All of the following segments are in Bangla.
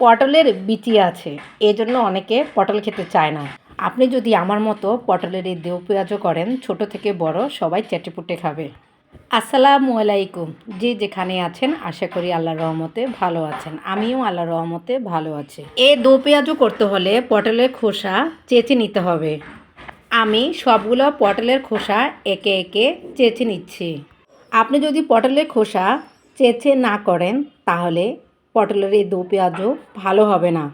পটলের বিচি আছে, এজন্য অনেকে পটল খেতে চায় না। আপনি যদি আমার মতো পটলের এই দেও পেঁয়াজও করেন, ছোট থেকে বড় সবাই চেটেপুটে খাবে। আসসালামু আলাইকুম। যে যেখানে আছেন, আশা করি আল্লাহর রহমতে ভালো আছেন। আমিও আল্লাহর রহমতে ভালো আছি। এ দো পেঁয়াজও করতে হলে পটলের খোসা চেঁচে নিতে হবে। আমি সবগুলো পটলের খোসা একে একে চেঁচে নিচ্ছি। আপনি যদি পটলের খোসা চেঁচে না করেন, তাহলে পটলের এই দো পেঁয়াজও ভালো হবে না।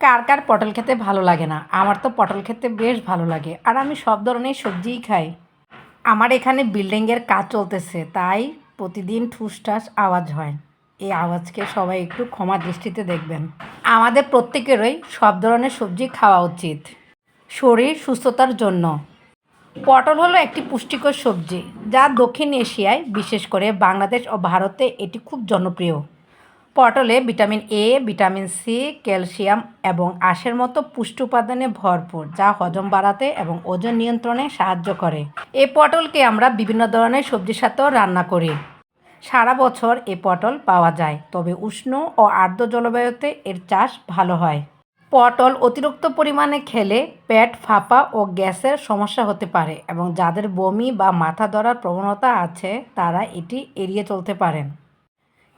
কার কার পটল খেতে ভালো লাগে না? আমার তো পটল খেতে বেশ ভালো লাগে। আর আমি সব ধরনের সবজিই খাই। আমার এখানে বিল্ডিংয়ের কাজ চলতেছে, তাই প্রতিদিন ঠুসঠাস আওয়াজ হয়। এই আওয়াজকে সবাই একটু ক্ষমা দৃষ্টিতে দেখবেন। আমাদের প্রত্যেকেরই সব ধরনের সবজি খাওয়া উচিত। শরীর সুস্থতার জন্য। পটল হলো একটি পুষ্টিকর সবজি, যা দক্ষিণ এশিয়ায়, বিশেষ করে বাংলাদেশ ও ভারতে, এটি খুব জনপ্রিয়। পটলে vitamin A vitamin C calcium এবং আঁশের মতো পুষ্টি উপাদানে ভরপুর, যা হজম বাড়াতে এবং ওজন নিয়ন্ত্রণে সাহায্য করে। এই পটলকে আমরা বিভিন্ন ধরনের সবজির সাথেও রান্না করি। সারা বছর এ পটল পাওয়া যায়, তবে উষ্ণ ও আর্দ্র জলবায়ুতে এর চাষ ভালো হয়। পটল অতিরিক্ত পরিমাণে খেলে পেট ফাঁপা ও গ্যাসের সমস্যা হতে পারে এবং যাদের বমি বা মাথা ধরার প্রবণতা আছে, তারা এটি এড়িয়ে চলতে পারেন।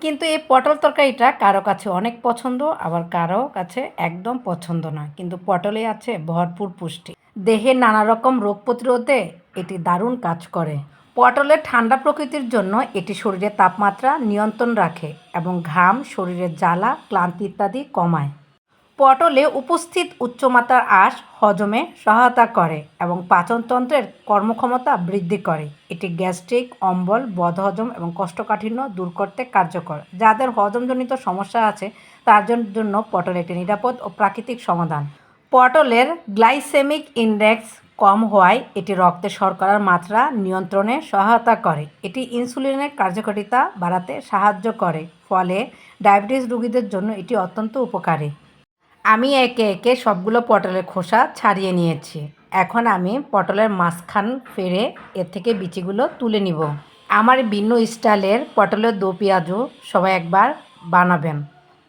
কিন্তু এই পটল তরকারিটা কারও কাছে অনেক পছন্দ, আবার কারও কাছে একদম পছন্দ না। কিন্তু পটলে আছে ভরপুর পুষ্টি। দেহে নানা রকম রোগ প্রতিরোধে এটি দারুণ কাজ করে। পটলে ঠান্ডা প্রকৃতির জন্য এটি শরীরের তাপমাত্রা নিয়ন্ত্রণ রাখে এবং ঘাম, শরীরের জ্বালা, ক্লান্তি ইত্যাদি কমায়। পটলে উপস্থিত উচ্চমাত্রার আঁশ হজমে সহায়তা করে এবং পাচনতন্ত্রের কর্মক্ষমতা বৃদ্ধি করে। এটি গ্যাস্ট্রিক, অম্বল, বদহজম এবং কষ্টকাঠিন্য দূর করতে কার্যকর। যাদের হজমজনিত সমস্যা আছে, তার জন্য পটল একটি নিরাপদ ও প্রাকৃতিক সমাধান। পটলের গ্লাইসেমিক ইন্ডেক্স কম হওয়ায় এটি রক্তে শর্করার মাত্রা নিয়ন্ত্রণে সহায়তা করে। এটি ইনসুলিনের কার্যকারিতা বাড়াতে সাহায্য করে, ফলে ডায়াবেটিস রোগীদের জন্য এটি অত্যন্ত উপকারী। আমি একে একে সবগুলো পটলের খোসা ছাড়িয়ে নিয়েছি। এখন আমি পটলের মাঝখান ফেরে এর থেকে বিচিগুলো তুলে নিব। আমার ভিন্ন স্টাইলের পটলের দো পেঁয়াজও সবাই একবার বানাবেন।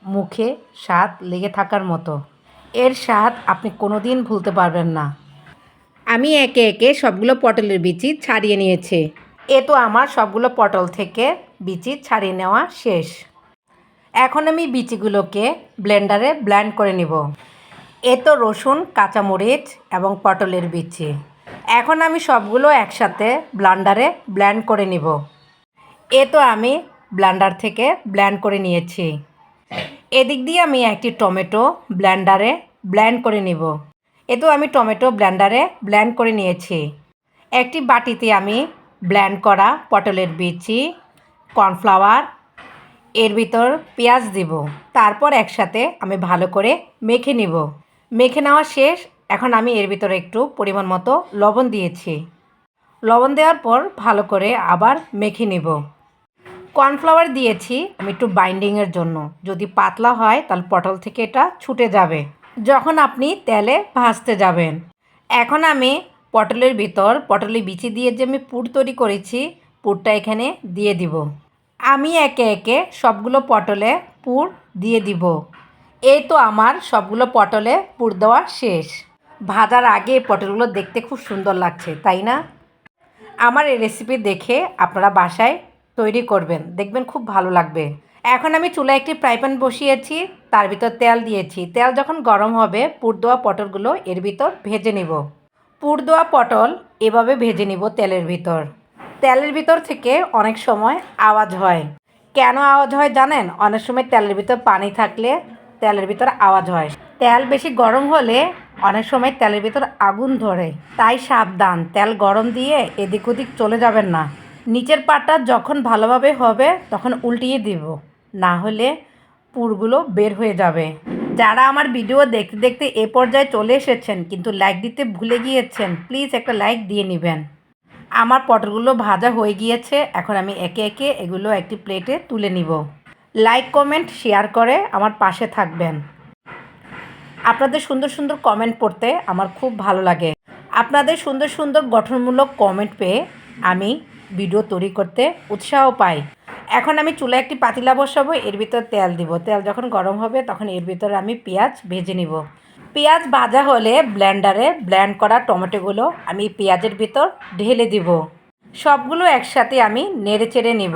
মুখে স্বাদ লেগে থাকার মতো। এর স্বাদ আপনি কোনো দিন ভুলতে পারবেন না। আমি একে একে সবগুলো পটলের বিচি ছাড়িয়ে নিয়েছি। এ তো আমার সবগুলো পটল থেকে বিচি ছাড়িয়ে নেওয়া শেষ। এখন আমি বিচিগুলোকে ব্লেন্ডারে ব্ল্যান্ড করে নিব। এ তো রসুন, কাঁচামরিচ এবং পটলের বিচি এখন আমি সবগুলো একসাথে ব্লান্ডারে ব্ল্যান্ড করে নিব। এ তো আমি ব্লান্ডার থেকে ব্ল্যান্ড করে নিয়েছি। এদিক দিয়ে আমি একটি টমেটো ব্ল্যান্ডারে ব্ল্যান্ড করে নিব। এ তো আমি টমেটো ব্ল্যান্ডারে ব্ল্যান্ড করে নিয়েছি। একটি বাটিতে আমি ব্ল্যান্ড করা পটলের বিচি কর্নফ্লাওয়ার এর ভিতর পেঁয়াজ দিব। তারপর একসাথে আমি ভালো করে মেখে নিব। মেখে নেওয়া শেষ। এখন আমি এর ভিতরে একটু পরিমাণ মতো লবণ দিয়েছি। লবণ দেওয়ার পর ভালো করে আবার মেখে নিব। কর্নফ্লাওয়ার দিয়েছি আমি একটু বাইন্ডিংয়ের জন্য। যদি পাতলা হয় তাহলে পটল থেকে এটা ছুটে যাবে। যখন আপনি তেলে ভাজতে যাবেন। এখন আমি পটলের ভিতর পটলের বিচি দিয়ে যে আমি পুর তৈরি করেছি, পুরটা এখানে দিয়ে দিব। আমি একে একে সবগুলো পটলে পুর দিয়ে দিব। এই তো আমার সবগুলো পটলে পুর দেওয়া শেষ। ভাজার আগে পটলগুলো দেখতে খুব সুন্দর লাগছে, তাই না? আমার এই রেসিপি দেখে আপনারা বাসায় তৈরি করবেন, দেখবেন খুব ভালো লাগবে। এখন আমি চুলায় একটি ফ্রাই প্যান বসিয়েছি, তার ভিতর তেল দিয়েছি। তেল যখন গরম হবে, পুর দেওয়া পটলগুলো এর ভিতর ভেজে নিব। পুর দেওয়া পটল এভাবে ভেজে নিব তেলের ভিতর। তেলের ভিতর থেকে অনেক সময় আওয়াজ হয়। কেন আওয়াজ হয় জানেন? অনেক সময় তেলের ভিতর পানি থাকলে তেলের ভিতর আওয়াজ হয়। তেল বেশি গরম হলে অনেক সময় তেলের ভিতর আগুন ধরে। তাই সাবধান, তেল গরম দিয়ে এদিক ওদিক চলে যাবেন না। নিচের পাটা যখন ভালোভাবে হবে তখন উল্টিয়ে দিব। না হলে পুরগুলো বের হয়ে যাবে। যারা আমার ভিডিও দেখতে দেখতে এ পর্যায়ে চলে এসেছেন কিন্তু লাইক দিতে ভুলে গিয়েছেন, প্লিজ একটা লাইক দিয়ে নেবেন। আমার পটলগুলো ভাজা হয়ে গিয়েছে, এখন আমি একে একে এগুলো একটি প্লেটে তুলে নিব। লাইক কমেন্ট শেয়ার করে আমার পাশে থাকবেন। আপনাদের সুন্দর সুন্দর কমেন্ট পড়তে আমার খুব ভালো লাগে। আপনাদের সুন্দর সুন্দর গঠনমূলক কমেন্ট পেয়ে আমি ভিডিও তৈরি করতে উৎসাহ পাই। এখন আমি চুলায় একটি পাতিলা বসাবো, এর ভিতর তেল দিব। তেল যখন গরম হবে, তখন এর ভিতরে আমি পেঁয়াজ ভেজে নিব। পেঁয়াজ ভাজা হলে ব্লেন্ডারে ব্লেন্ড করা টমেটোগুলো আমি পেঁয়াজের ভিতর ঢেলে দিব। সবগুলো একসাথে আমি নেড়ে চেড়ে নিব।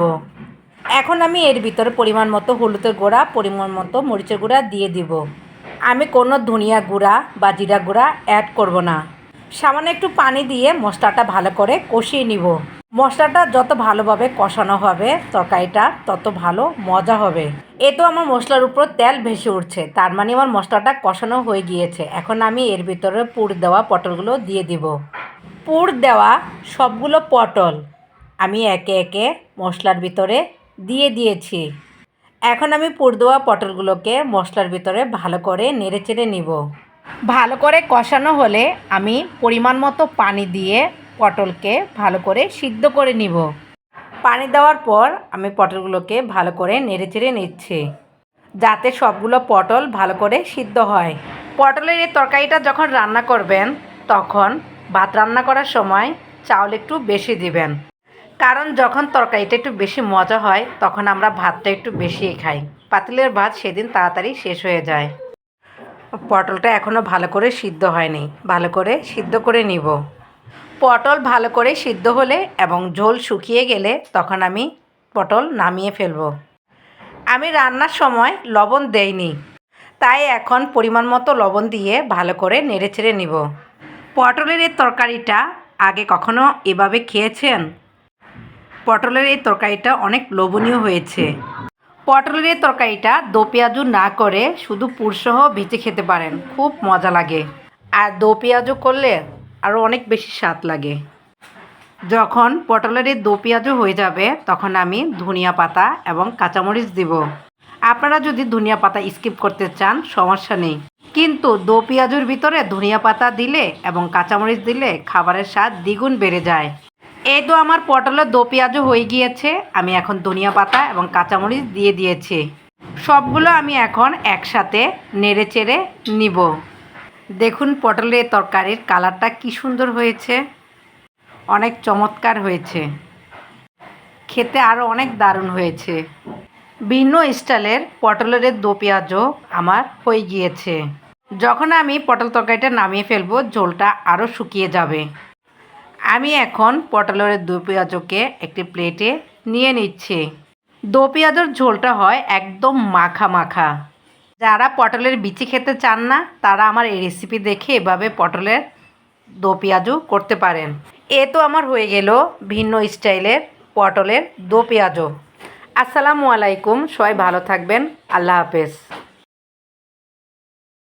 এখন আমি এর ভিতরে পরিমাণ মতো হলুদের গুঁড়া, পরিমাণ মতো মরিচের গুঁড়া দিয়ে দিব। আমি কোনো ধনিয়া গুঁড়া বা জিরা গুঁড়া অ্যাড করব না। সামান্য একটু পানি দিয়ে মশলাটা ভালো করে কষিয়ে নিব। মশলাটা যত ভালোভাবে কষানো হবে, তরকারিটা তত ভালো মজা হবে। এ তো আমার মশলার উপর তেল ভেসে উঠছে, তার মানে আমার মশলাটা কষানো হয়ে গিয়েছে। এখন আমি এর ভিতরে পুর দেওয়া পটলগুলো দিয়ে দিব। পুর দেওয়া সবগুলো পটল আমি একে একে মশলার ভিতরে দিয়ে দিয়েছি। এখন আমি পুর দেওয়া পটলগুলোকে মশলার ভিতরে ভালো করে নেড়ে চেড়ে নিব। ভালো করে কষানো হলে আমি পরিমাণ মতো পানি দিয়ে পটলকে ভালো করে সিদ্ধ করে নিব। পানি দেওয়ার পর আমি পটলগুলোকে ভালো করে নেড়ে চেড়ে নিচ্ছি, যাতে সবগুলো পটল ভালো করে সিদ্ধ হয়। পটলের এই তরকারিটা যখন রান্না করবেন, তখন ভাত রান্না করার সময় চাউল একটু বেশি দিবেন। কারণ যখন তরকারিটা একটু বেশি মজা হয়, তখন আমরা ভাতটা একটু বেশি খাই। পাতিলের ভাত সেদিন তাড়াতাড়ি শেষ হয়ে যায়। পটলটা এখনও ভালো করে সিদ্ধ হয়নি। ভালো করে সিদ্ধ করে নিব। পটল ভালো করে সিদ্ধ হলে এবং ঝোল শুকিয়ে গেলে তখন আমি পটল নামিয়ে ফেলব। আমি রান্নার সময় লবণ দেইনি, তাই এখন পরিমাণ মতো লবণ দিয়ে ভালো করে নেড়ে চেড়ে নিব। পটলের এই তরকারিটা আগে কখনো এভাবে খেয়েছেন? পটলের এই তরকারিটা অনেক লোভনীয় হয়েছে। পটলের এই তরকারিটা দো পেঁয়াজু না করে শুধু পুরসহ ভেজে খেতে পারেন, খুব মজা লাগে। আর দো পেঁয়াজু করলে আরও অনেক বেশি স্বাদ লাগে। যখন পটলের এই দো পেঁয়াজু হয়ে যাবে, তখন আমি ধনিয়া পাতা এবং কাঁচামরিচ দিব। আপনারা যদি ধনিয়া পাতা স্কিপ করতে চান, সমস্যা নেই। কিন্তু দো পেঁয়াজুর ভিতরে ধনিয়া পাতা দিলে এবং কাঁচামরিচ দিলে খাবারের স্বাদ দ্বিগুণ বেড়ে যায়। এই তো আমার পটলের দো পেঁয়াজও হয়ে গিয়েছে, আমি এখন ধনিয়া পাতা এবং কাঁচামরিচ দিয়ে দিয়েছি। সবগুলো আমি এখন একসাথে নেড়ে চেড়ে নিব। দেখুন পটলের তরকারির কালারটা কি সুন্দর হয়েছে। অনেক চমৎকার হয়েছে। খেতে আরও অনেক দারুণ হয়েছে। ভিন্ন স্টাইলের পটলের দো পেঁয়াজও আমার হয়ে গিয়েছে। যখন আমি পটল তরকারিটা নামিয়ে ফেলব, ঝোলটা আরও শুকিয়ে যাবে। আমি এখন পটলের দো পেঁয়াজকে একটি প্লেটে নিয়ে নিচ্ছি। দো পেঁয়াজের ঝোলটা হয় একদম মাখা মাখা। যারা পটলের বিচি খেতে চান না, তারা আমার এই রেসিপি দেখে এভাবে পটলের দো পেঁয়াজু করতে পারেন। এ তো আমার হয়ে গেল ভিন্ন স্টাইলের পটলের দো পেঁয়াজু আসসালামু আলাইকুম, সবাই ভালো থাকবেন, আল্লাহ হাফেজ।